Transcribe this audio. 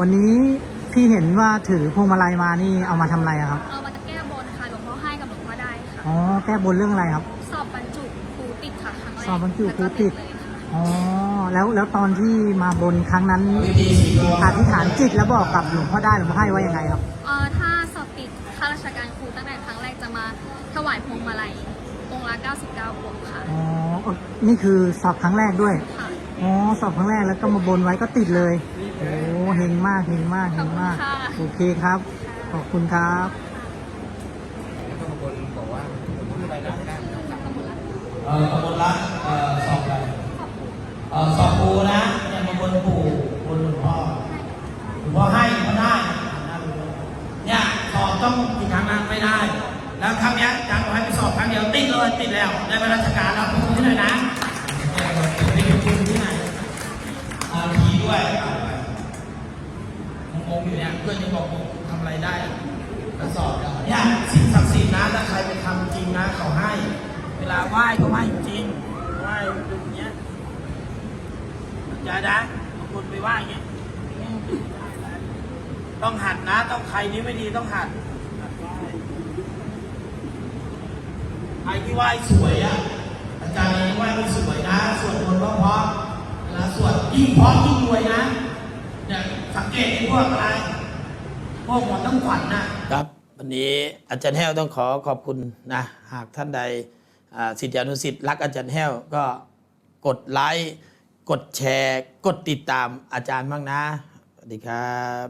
วันนี้ที่เห็นว่าถือพวงมาลัยมานี่เอามาทำอะไรอะครับ เอามาจะแก้บนค่ะหลวงพ่อให้กับหลวงพ่อได้ค่ะ อ๋อ แก้บนเรื่องอะไรครับ สอบบรรจุครูติดค่ะครั้งแรกสอบบรรจุครูติด แล้วก็เลยค่ะอ๋อ แล้วแล้วตอนที่มาบนครั้งนั้นอธิษฐานจิตแล้วบอกกับหลวงพ่อได้หลวงพ่อให้ว่ายังไงครับ เอ่อถ้าสอบติดข้าราชการครูตั้งแต่ครั้งแรกจะมาถวายพวงมาลัยองค์ละ99พวงค่ะอ๋อเอ่อนี่คือสอบครั้งแรกด้วย ค่ะ อ๋อ สอบครั้งแรกแล้วก็มาบนไว้ก็ติดเลยโอ้ เฮงมากเฮงมากเฮงมากขอบคุณค่ะโอเคครับ ขอบคุณครับบางคนบอกว่าพูดอะไรนะไม่ได้เอ่อกบฏรักเอ่อสอบอะไรเอ่อสอบปูนะเนี่ยมาบนปู่บนหลวงพ่อหลวงพ่อให้ก็ได้เนี่ยสอบต้องกี่ครั้งนะไม่ได้ แล้วครั้งเนี้ยอาจารย์บอกให้ไปสอบครั้งเดียวติดเลยติดแล้วได้ไปราชการแล้วพูดที่ไหนนะไปพูดที่ไหนอาทีด้วยเอาไป งอยู่เนี่ยเพื่อนยังบอกผมทำอะไรได้ก็สอบแล้วเนี่ยสิ่งศักดิ์สิทธิ์นะถ้าใครไปทำจริงนะเขาให้ เวลาไหว้ก็ไหว้จริงไหว้อย่างเงี้ยอย่านะบางคนไปไหว้เงี้ยต้องหัดนะ ต้องใครนี้ไม่ดีต้องหัดใครที่ไหว้สวยอะอาจารย์ไหว้ไม่สวยนะสวดมนต์เพราะๆเวลาสวดยิ่งเพราะยิ่งรวยนะเนี่ย สังเกตไอ้พวกอะไร พวกหมดต้องขวัญนะครับวันนี้อาจารย์แห้วต้องขอขอบคุณนะหากท่านใดสิทธิอนุสิทธิ์รักอาจารย์แห้วก็กดไลค์กดแชร์ กดติดตามอาจารย์บ้างนะ สวัสดีครับ